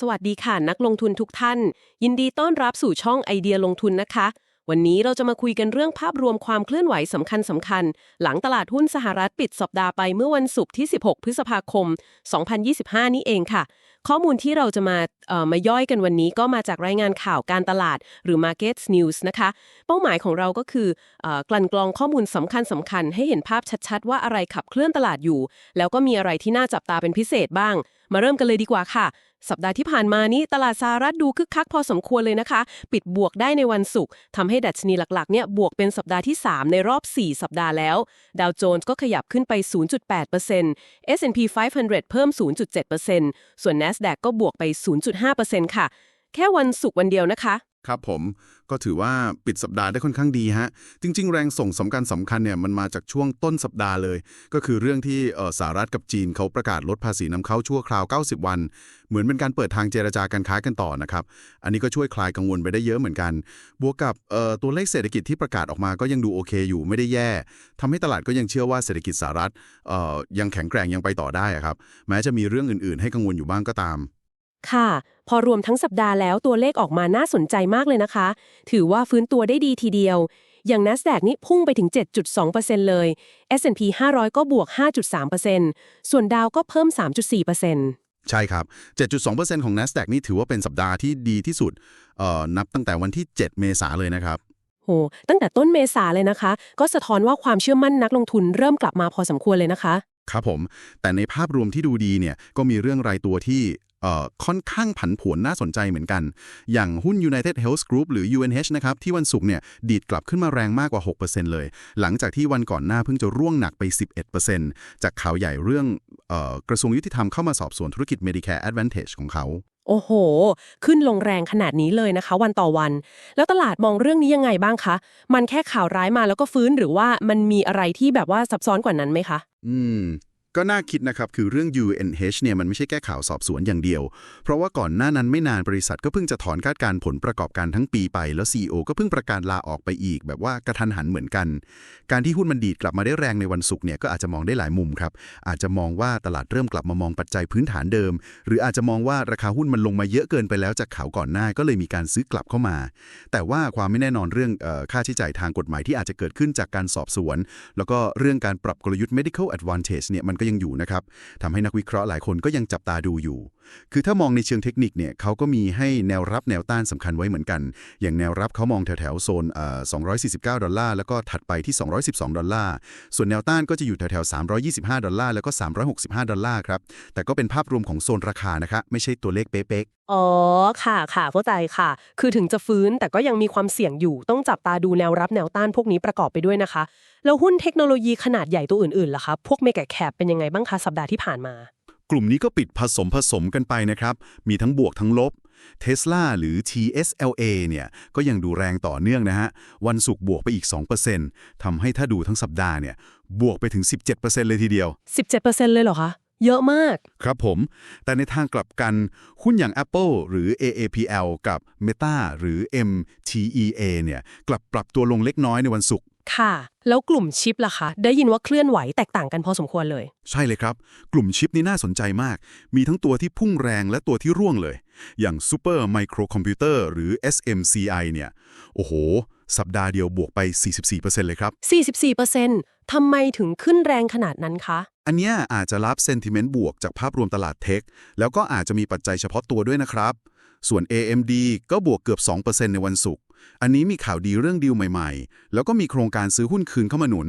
สวัสดีค่ะนักลงทุนทุกท่าน ยินดีต้อนรับสู่ช่องไอเดียลงทุนนะคะ วันนี้เราจะมาคุยกันเรื่องภาพรวมความเคลื่อนไหวสำคัญสำคัญๆหลังตลาดหุ้นสหรัฐปิดสัปดาห์ไปเมื่อวันศุกร์ที่ 16 พฤษภาคม 2025 นี้เองค่ะ ข้อมูลที่เราจะมาเอ่อมาย่อยกันวันนี้ก็มาจากรายงานข่าวการตลาดหรือ Market News นะคะ เป้าหมายของเราก็คือเอ่อกลั่นกรองข้อมูลสำคัญสำคัญๆให้เห็นภาพชัดๆ ว่าอะไรขับเคลื่อนตลาดอยู่ แล้วก็มีอะไรที่น่าจับตาเป็นพิเศษบ้าง มาเริ่มกันเลยดีกว่าค่ะ สัปดาห์ที่ผ่านมานี้ตลาดสหรัฐดูคึกคักพอสมควรเลยนะคะ ปิดบวกได้ในวันศุกร์ทำให้ดัชนีหลักๆเนี่ยบวกเป็นสัปดาห์ที่ 3 ในรอบ 4 สัปดาห์แล้ว ดาวโจนส์ก็ขยับขึ้นไป 0.8% S&P 500 เพิ่ม 0.7%ส่วน NASDAQ ก็บวกไป 0.5%ค่ะ แค่วันศุกร์วันเดียวนะคะ ครับผมก็ถือว่าปิดสัปดาห์ได้ค่อนข้างดีฮะ จริง ๆ แรงส่งสำคัญสำคัญเนี่ยมันมาจากช่วงต้นสัปดาห์เลย ก็คือเรื่องที่สหรัฐกับจีนเขาประกาศลดภาษีนำเข้าชั่วคราว 90 วัน เหมือนเป็นการเปิดทางเจรจาการค้ากันต่อนะครับ อันนี้ก็ช่วยคลายกังวลไปได้เยอะเหมือนกัน บวกกับตัวเลขเศรษฐกิจที่ประกาศออกมาก็ยังดูโอเคอยู่ไม่ได้แย่ทำให้ตลาดก็ยังเชื่อว่าเศรษฐกิจสหรัฐยังแข็งแกร่งยังไปต่อได้ครับแม้จะมีเรื่องอื่น ๆ ให้กังวลอยู่บ้างก็ตาม ค่ะ พอรวมทั้งสัปดาห์แล้วตัวเลขออกมาน่าสนใจมากเลยนะคะ ถือว่าฟื้นตัวได้ดีทีเดียว อย่าง NASDAQ นี่พุ่งไปถึง 7.2%เลย S&P 500 ก็บวก 5.3%ส่วนดาวก็เพิ่ม 3.4%ใช่ครับ 7.2%ของ NASDAQ นี่ถือว่าเป็นสัปดาห์ที่ดีที่สุดเอ่อนับตั้งแต่วันที่ 7 เมษาเลยนะครับโหตั้งแต่ต้นเมษาเลยนะคะ ก็สะท้อนว่าความเชื่อมั่นนักลงทุนเริ่มกลับมาพอสมควรเลยนะคะ ครับผม แต่ในภาพรวมที่ดูดีเนี่ยก็มีเรื่องรายตัวที่ค่อนข้างผันผวนน่าสนใจเหมือนกัน อย่างหุ้น United Health Group หรือ UNH นะครับ ที่วันศุกร์เนี่ยดีดกลับขึ้นมาแรงมากกว่า 6%เลย หลังจากที่วันก่อนหน้าเพิ่งจะร่วงหนักไป 11%จากข่าวใหญ่เรื่องออกระทรวงยุติธรรมเข้ามาสอบสวนธุรกิจ Medicare Advantage ของเขา โอ้โห ขึ้นลงแรงขนาดนี้เลยนะคะ วันต่อวัน แล้วตลาดมองเรื่องนี้ยังไงบ้างคะ มันแค่ข่าวร้ายมาแล้วก็ฟื้นหรือว่ามันมีอะไรที่แบบว่าซับซ้อนกว่านั้นไหมคะ อืม ก็น่าคิดนะครับ คือเรื่อง UNH เนี่ยมันไม่ใช่แค่ข่าวสอบสวนอย่างเดียว เพราะว่าก่อนหน้านั้นไม่นานบริษัทก็เพิ่งจะถอนคาดการผลประกอบการทั้งปีไป แล้ว CEO ก็เพิ่งประกาศลาออกไปอีก แบบว่ากระทันหันเหมือนกัน การที่หุ้นมันดีดกลับมาได้แรงในวันศุกร์เนี่ยก็อาจจะมองได้หลายมุมครับอาจจะมองว่าตลาดเริ่มกลับมามองปัจจัยพื้นฐานเดิม หรืออาจจะมองว่าราคาหุ้นมันลงมาเยอะเกินไปแล้วจากข่าวก่อนหน้าก็เลยมีการซื้อกลับเข้ามา แต่ว่าความไม่แน่นอนเรื่องเออค่าใช้จ่ายทางกฎหมายที่อาจจะเกิดขึ้นจากการสอบสวน แล้วก็เรื่องการปรับกลยุทธ์ medical advantage เนี่ยมันก็ยังอยู่นะครับทำให้นักวิเคราะห์หลายคนก็ยังจับตาดูอยู่คือถ้ามองในเชิงเทคนิคเนี่ยเขาก็มีให้แนวรับแนวต้านสำคัญไว้เหมือนกัน อย่างแนวรับเขามองแถวๆโซนเอ่อ249 ดอลลาร์ แล้วก็ถัดไปที่ 212 ดอลลาร์ ส่วนแนวต้านก็จะอยู่แถวๆ325 ดอลลาร์ แล้วก็ 365 ดอลลาร์ครับ แต่ก็เป็นภาพรวมของโซนราคานะคะ ไม่ใช่ตัวเลขเป๊ะๆ อ๋อ ค่ะค่ะเข้าใจค่ะ คือถึงจะฟื้นแต่ก็ยังมีความเสี่ยงอยู่ ต้องจับตาดูแนวรับแนวต้านพวกนี้ประกอบไปด้วยนะคะ แล้วหุ้นเทคโนโลยีขนาดใหญ่ตัวอื่นๆล่ะคะ พวกเมกะแคปเป็นยังไงบ้างคะสัปดาห์ที่ผ่านมา กลุ่มนี้ก็ปิดผสมผสมกันไปนะครับ มีทั้งบวกทั้งลบ Tesla หรือ TSLA เนี่ย ก็ยังดูแรงต่อเนื่องนะฮะ วันศุกร์บวกไปอีก 2%ทำให้ถ้าดูทั้งสัปดาห์เนี่ย บวกไปถึง 17%เลยทีเดียว 17%เลยเหรอคะ เยอะมาก ครับผม แต่ในทางกลับกัน หุ้นอย่าง Apple หรือ AAPL กับ Meta หรือ MTEA เนี่ย กลับปรับตัวลงเล็กน้อยในวันศุกร์ ค่ะ แล้วกลุ่มชิปล่ะคะ ได้ยินว่าเคลื่อนไหวแตกต่างกันพอสมควรเลย ใช่เลยครับ กลุ่มชิปนี่น่าสนใจมาก มีทั้งตัวที่พุ่งแรงและตัวที่ร่วงเลย อย่าง Super Microcomputer หรือ SMCI เนี่ย โอ้โห สัปดาห์เดียวบวกไป 44%เลยครับ 44%ทำไมถึงขึ้นแรงขนาดนั้นคะ อันเนี้ยอาจจะรับเซนติเมนต์บวกจากภาพรวมตลาดเทค แล้วก็อาจจะมีปัจจัยเฉพาะตัวด้วยนะครับ ส่วน AMD ก็บวกเกือบ 2%ในวันศุกร์ อันนี้มีข่าวดีเรื่องดีลใหม่ๆ แล้วก็มีโครงการซื้อหุ้นคืนเข้ามาหนุน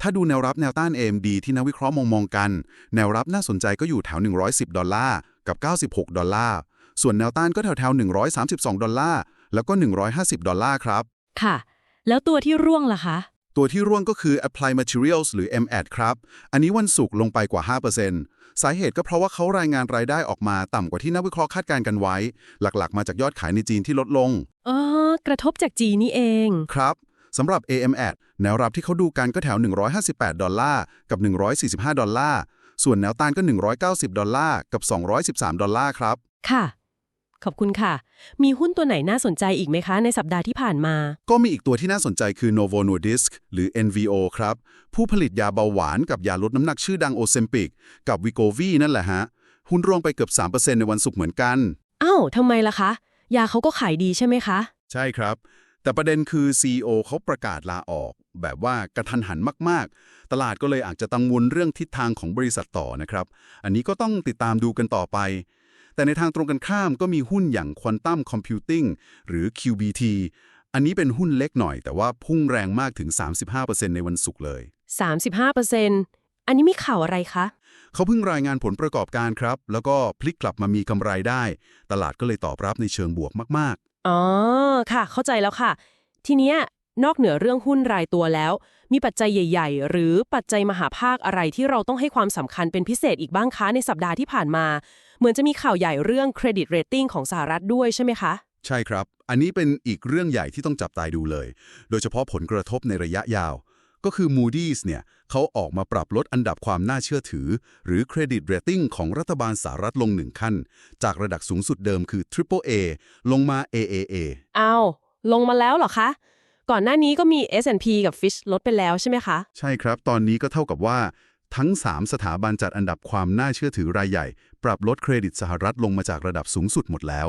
ถ้าดูแนวรับแนวต้าน AMD ที่นักวิเคราะห์มองมองๆกัน แนวรับน่าสนใจก็อยู่แถว 110 ดอลลาร์ กับ 96 ดอลลาร์ ส่วนแนวต้านก็แถวแถวๆ132 ดอลลาร์ แล้วก็ 150 ดอลลาร์ครับ ค่ะ แล้วตัวที่ร่วงล่ะคะ ตัวที่ร่วงก็คือ Apply Materials หรือ MAD ครับ อันนี้วันศุกร์ลงไปกว่า 5%สาเหตุก็เพราะว่าเขารายงานรายได้ออกมาต่ำกว่าที่นักวิเคราะห์คาดการณ์กันไว้ หลักๆ มาจากยอดขายในจีนที่ลดลงอ๋อ กระทบจากจีนี่เอง ครับสำหรับ AMAD แนวรับที่เขาดูกันก็แถว 158 ดอลลาร์กับ 145 ดอลลาร์ ส่วนแนวต้านก็ 190 ดอลลาร์กับ 213 ดอลลาร์ครับ ค่ะ ขอบคุณค่ะ มีหุ้นตัวไหนน่าสนใจอีกไหมคะ ในสัปดาห์ที่ผ่านมา ก็มีอีกตัวที่น่าสนใจคือ Novo Nordisk หรือ NVO ครับ ผู้ผลิตยาเบาหวานกับยาลดน้ำหนักชื่อดังโอเซมปิกกับ Vigovi นั่นแหละฮะ หุ้นร่วงไปเกือบ 3%ในวันศุกร์เหมือนกัน อ้าวทำไมล่ะคะ ยาเขาก็ขายดีใช่ไหมคะ ใช่ครับ แต่ประเด็นคือ CEO เขาประกาศลาออก แบบว่ากระทันหันมาก ๆ ตลาดก็เลยอาจจะตังวลเรื่องทิศทางของบริษัทต่อนะครับ อันนี้ก็ต้องติดตามดูกันต่อไป แต่ในทางตรงกันข้ามก็มีหุ้นอย่าง Quantum Computing หรือ QBT อันนี้เป็นหุ้นเล็กหน่อย แต่ว่าพุ่งแรงมากถึง 35%ในวันศุกร์เลย 35%อันนี้มีข่าวอะไรคะ เขาเพิ่งรายงานผลประกอบการครับ แล้วก็พลิกกลับมามีกำไรได้ ตลาดก็เลยตอบรับในเชิงบวกมาก อ๋อค่ะ เข้าใจแล้วค่ะ ทีเนี้ยนอกเหนือเรื่องหุ้นรายตัวแล้ว มีปัจจัยใหญ่ ๆ หรือปัจจัยมหาภาคอะไรที่เราต้องให้ความสำคัญเป็นพิเศษอีกบ้างคะในสัปดาห์ที่ผ่านมา เหมือนจะมีข่าวใหญ่เรื่องเครดิตเรตติ้งของสหรัฐด้วยใช่ไหมคะ ใช่ครับ อันนี้เป็นอีกเรื่องใหญ่ที่ต้องจับตาดูเลย โดยเฉพาะผลกระทบในระยะยาว ก็คือ Moody's เนี่ยเขาออกมาปรับลดอันดับความน่าเชื่อถือ หรือเครดิตเรตติ้งของรัฐบาลสหรัฐลงหนึ่งขั้น จากระดับสูงสุดเดิมคือ Triple A ลงมา AAA อ้าวลงมาแล้วเหรอคะ ก่อนหน้านี้ก็มี S&P กับ Fitch ลดไปแล้วใช่ไหมคะ ใช่ครับ ตอนนี้ก็เท่ากับว่าทั้ง 3 สถาบันจัดอันดับความน่าเชื่อถือรายใหญ่ ปรับลดเครดิตสหรัฐลงมาจากระดับสูงสุดหมดแล้ว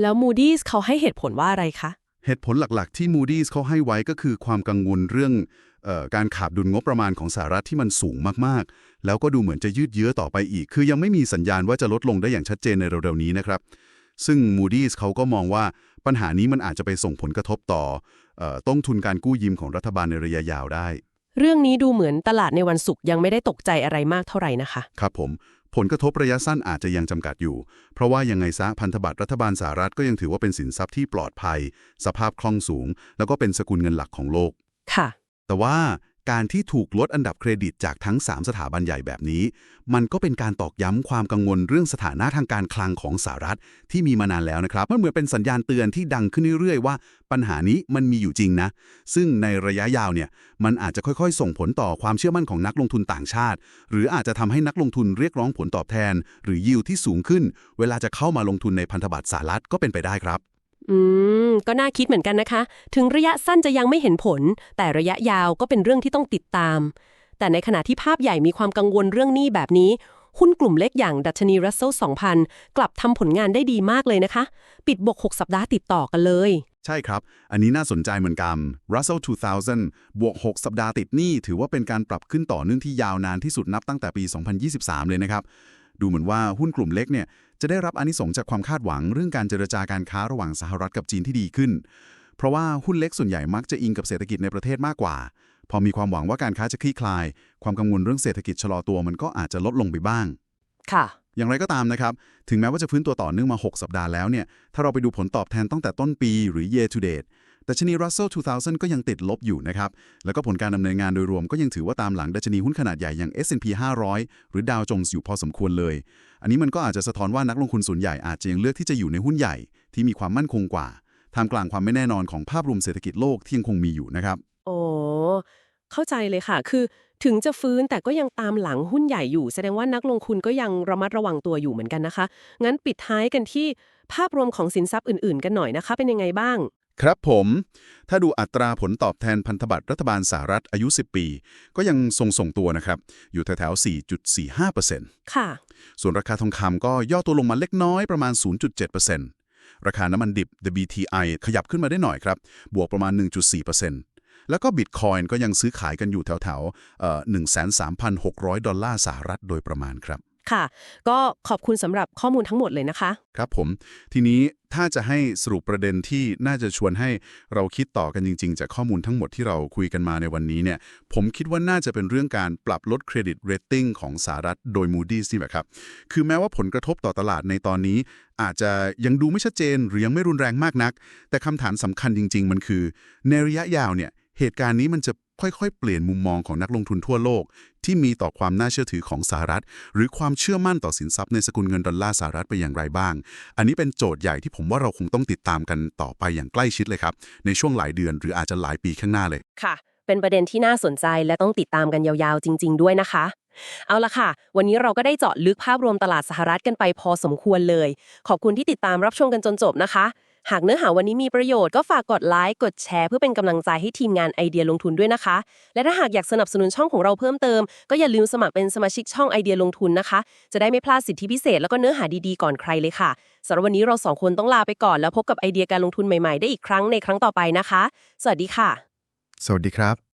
แล้ว Moody's เขาให้เหตุผลว่าอะไรคะ เหตุผลหลักๆ ที่ Moody's เขาให้ไว้ก็คือความกังวลเรื่องเออ การขาดดุลงบประมาณของสหรัฐที่มันสูงมากๆ แล้วก็ดูเหมือนจะยืดเยื้อต่อไปอีก คือยังไม่มีสัญญาณว่าจะลดลงได้อย่างชัดเจนในเร็วๆนี้นะครับ ซึ่ง Moody's เขาก็มองว่าปัญหานี้มันอาจจะไปส่งผลกระทบต่อเออต้นทุนการกู้ยืมของรัฐบาลในระยะยาวได้ เรื่องนี้ดูเหมือนตลาดในวันศุกร์ยังไม่ได้ตกใจอะไรมากเท่าไหร่นะคะ ครับผมผลกระทบระยะสั้นอาจจะยังจำกัดอยู่ เพราะว่ายังไงซะพันธบัตรรัฐบาลสหรัฐก็ยังถือว่าเป็นสินทรัพย์ที่ปลอดภัย สภาพคล่องสูง แล้วก็เป็นสกุลเงินหลักของโลกค่ะ แต่ว่าการที่ถูกลดอันดับเครดิตจากทั้ง 3 สถาบันใหญ่แบบนี้ มันก็เป็นการตอกย้ำความกังวลเรื่องสถานะทางการคลังของสหรัฐที่มีมานานแล้วนะครับ มันเหมือนเป็นสัญญาณเตือนที่ดังขึ้นเรื่อยๆว่า ปัญหานี้มันมีอยู่จริงนะ ซึ่งในระยะยาวเนี่ย มันอาจจะค่อยๆ ส่งผลต่อความเชื่อมั่นของนักลงทุนต่างชาติ หรืออาจจะทำให้นักลงทุนเรียกร้องผลตอบแทน หรือยิวที่สูงขึ้น เวลาจะเข้ามาลงทุนในพันธบัตรสหรัฐก็เป็นไปได้ครับ อืม ก็น่าคิดเหมือนกันนะคะ ถึงระยะสั้นจะยังไม่เห็นผล แต่ระยะยาวก็เป็นเรื่องที่ต้องติดตาม แต่ในขณะที่ภาพใหญ่มีความกังวลเรื่องหนี้แบบนี้ หุ้นกลุ่มเล็กอย่างดัชนี Russell 2000 กลับทำผลงานได้ดีมากเลยนะคะ ปิดบวก6 สัปดาห์ติดต่อกันเลย ใช่ครับ อันนี้น่าสนใจเหมือนกัน Russell 2000 บวก 6 สัปดาห์ติดหนี้ถือว่าเป็นการปรับขึ้นต่อเนื่องที่ยาวนานที่สุดนับตั้งแต่ปี 2023 เลยนะครับ ดูเหมือนว่าหุ้นกลุ่มเล็กเนี่ย จะได้รับอานิสงส์จากความคาดหวังเรื่องการเจรจาการค้าระหว่างสหรัฐกับจีนที่ดีขึ้น เพราะว่าหุ้นเล็กส่วนใหญ่มักจะอิงกับเศรษฐกิจในประเทศมากกว่า พอมีความหวังว่าการค้าจะคลี่คลาย ความกังวลเรื่องเศรษฐกิจชะลอตัวมันก็อาจจะลดลงไปบ้าง ค่ะ อย่างไรก็ตามนะครับ ถึงแม้ว่าจะฟื้นตัวต่อเนื่องมา 6 สัปดาห์แล้วเนี่ย ถ้าเราไปดูผลตอบแทนตั้งแต่ต้นปีหรือ year to date แต่ชนี Russell 2000 ก็ยังติดลบอยู่นะครับ แล้วก็ผลการดำเนินงานโดยรวมก็ยังถือว่าตามหลังดัชนีหุ้นขนาดใหญ่อย่าง S&P 500 หรือ Dow Jones อยู่พอสมควรเลย อันนี้มันก็อาจจะสะท้อนว่านักลงทุนส่วนใหญ่อาจจะยังเลือกที่จะอยู่ในหุ้นใหญ่ที่มีความมั่นคงกว่าท่ามกลางความไม่แน่นอนของภาพรวมเศรษฐกิจโลกที่ยังคงมีอยู่นะครับ โอ้เข้าใจเลยค่ะ คือถึงจะฟื้นแต่ก็ยังตามหลังหุ้นใหญ่อยู่ แสดงว่านักลงทุนก็ยังระมัดระวังตัวอยู่เหมือนกันนะคะ งั้นปิดท้ายกันที่ภาพรวมของสินทรัพย์อื่นๆ กันหน่อยนะคะ เป็นยังไงบ้าง ครับผม ถ้าดูอัตราผลตอบแทนพันธบัตรรัฐบาลสหรัฐอายุ 10 ปี ก็ยังทรงส่งตัวนะครับ อยู่แถวๆ4.45%ค่ะ ส่วนราคาทองคำก็ย่อตัวลงมาเล็กน้อยประมาณ 0.7%ราคาน้ำมันดิบ WTI ขยับขึ้นมาได้หน่อยครับ บวกประมาณ 1.4%แล้วก็บิตคอยน์ก็ยังซื้อขายกันอยู่แถวๆเอ่อ13,600 ดอลลาร์สหรัฐโดยประมาณครับ ค่ะ ก็ขอบคุณสำหรับข้อมูลทั้งหมดเลยนะคะ ครับผม ทีนี้ถ้าจะให้สรุปประเด็นที่น่าจะชวนให้เราคิดต่อกันจริง ๆ จากข้อมูลทั้งหมดที่เราคุยกันมาในวันนี้เนี่ย ผมคิดว่าน่าจะเป็นเรื่องการปรับลดเครดิตเรตติ้งของสหรัฐโดย Moody's นี่แหละครับ คือแม้ว่าผลกระทบต่อตลาดในตอนนี้ อาจจะยังดูไม่ชัดเจนหรือยังไม่รุนแรงมากนัก แต่คำถามสำคัญจริง ๆ มันคือ ในระยะยาวเนี่ยเหตุการณ์นี้มันจะ ค่อยๆ เปลี่ยนมุมมองของนักลงทุนทั่วโลก ที่มีต่อความน่าเชื่อถือของสหรัฐ หรือความเชื่อมั่นต่อสินทรัพย์ในสกุลเงินดอลลาร์สหรัฐไปอย่างไรบ้าง อันนี้เป็นโจทย์ใหญ่ที่ผมว่าเราคงต้องติดตามกันต่อไปอย่างใกล้ชิดเลยครับ ในช่วงหลายเดือนหรืออาจจะหลายปีข้างหน้าเลย ค่ะ เป็นประเด็นที่น่าสนใจและต้องติดตามกันยาวๆ จริง ๆ ด้วยนะคะ เอาละค่ะ วันนี้เราก็ได้เจาะลึกภาพรวมตลาดสหรัฐกันไปพอสมควรเลย ขอบคุณที่ติดตามรับชมกันจนจบนะคะ หากเนื้อหาวันนี้มีประโยชน์ก็ฝากกดไลค์กดแชร์เพื่อเป็นกำลังใจให้ทีมงานไอเดียลงทุนด้วยนะคะ และถ้าหากอยากสนับสนุนช่องของเราเพิ่มเติม ก็อย่าลืมสมัครเป็นสมาชิกช่องไอเดียลงทุนนะคะ จะได้ไม่พลาดสิทธิพิเศษแล้วก็เนื้อหาดีๆก่อนใครเลยค่ะสำหรับวันนี้เราสองคนต้องลาไปก่อนแล้วพบกับไอเดียการลงทุนใหม่ๆได้อีกครั้งในครั้งต่อไปนะคะ สวัสดีค่ะ สวัสดีครับ